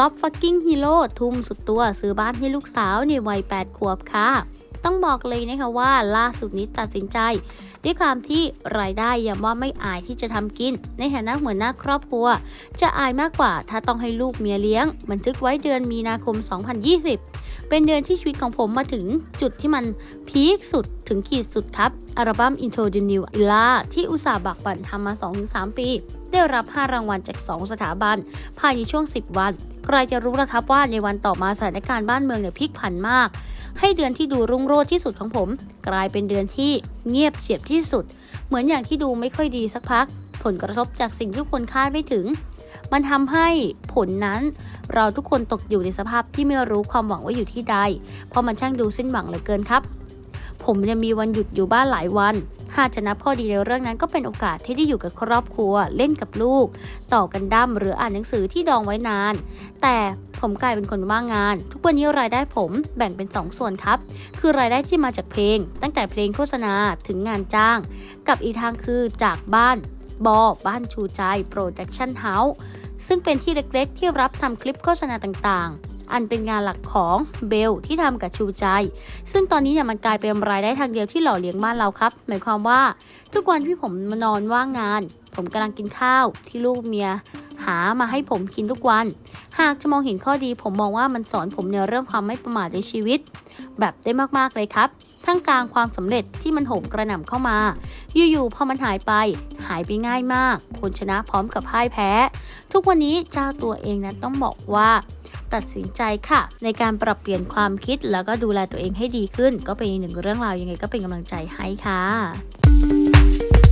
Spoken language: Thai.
ก๊อฟฟักกิ้งฮีโร่ทุ่มสุดตัวซื้อบ้านให้ลูกสาวในวัย 8 ขวบค่ะ ต้องบอกเลยนะคะว่าล่าสุดนี้ตัดสินใจ ด้วยความที่รายได้ย้ำว่าไม่อายที่จะทำกิน ในฐานะหัวหน้าครอบครัว จะอายมากกว่าถ้าต้องให้ลูกเมียเลี้ยง บันทึกไว้เดือนมีนาคม 2020 เป็นเดือนที่ชีวิตของผมมาถึงจุดที่มันพีคสุดถึงขีดสุดครับ อัลบั้ม Into the New Era ที่อุตสาห์บักบั่นทำมา 2-3 ปี ได้รับ 5 รางวัลจาก 2 สถาบัน ภายในช่วง 10 วัน ใครจะรู้ละครับว่าในวันต่อมาสถานการณ์บ้านเมืองเนี่ยพลิกผันมาก ให้เดือนที่ดูรุ่งโรจน์ที่สุดของผม กลายเป็นเดือนที่เงียบเฉียบที่สุด เหมือนอย่างที่ดูไม่ค่อยดีสักพัก ผลกระทบจากสิ่งที่คนคาดไม่ถึง มันทำให้ผลนั้นเราทุกคนตกอยู่ในสภาพที่ไม่รู้ความหวังว่าอยู่ที่ใด เพราะมันช่างดูสิ้นหวังเหลือเกินครับ ผมยังมีวันหยุดอยู่บ้านหลายวัน หากจะนับข้อดีในเรื่องนั้นก็เป็นโอกาสที่ได้อยู่กับครอบครัว เล่นกับลูก ต่อกันดั้มหรืออ่านหนังสือที่ดองไว้นาน แต่ผมกลายเป็นคนว่างงาน ทุกวันนี้รายได้ผมแบ่งเป็น 2 ส่วนครับ คือรายได้ที่มาจากเพลง ตั้งแต่เพลงโฆษณาถึงงานจ้าง กับอีกทางคือจากบ้าน บอ บ้านชูใจโปรดักชั่นเฮาส์ซึ่งเป็นที่เล็กๆ ที่รับทำคลิปโฆษณาต่างๆ อันเป็นงานหลักของเบลที่ทำกับชูใจ ซึ่งตอนนี้เนี่ยมันกลายเป็นรายได้ทางเดียวที่หล่อเลี้ยงบ้านเราครับ หมายความว่าทุกวันที่ผมมานอนว่างงาน ผมกำลังกินข้าวที่ลูกเมียหามาให้ผมกินทุกวัน หากจะมองเห็นข้อดีผมมองว่ามันสอนผมในเรื่องความไม่ประมาทในชีวิต แบบได้มากๆเลยครับ ทั้งกลางความสำเร็จที่มันโหมกระหน่ำเข้ามา อยู่ๆพอมันหายไป หายไปง่ายมาก คนชนะพร้อมกับพ่ายแพ้ ทุกวันนี้เจ้าตัวเองนั้นต้องบอกว่า ตัดสินใจค่ะ ในการปรับเปลี่ยนความคิดแล้วก็ดูแลตัวเองให้ดีขึ้น ก็เป็นอีกหนึ่งเรื่องราวยังไงก็เป็นกำลังใจให้ค่ะ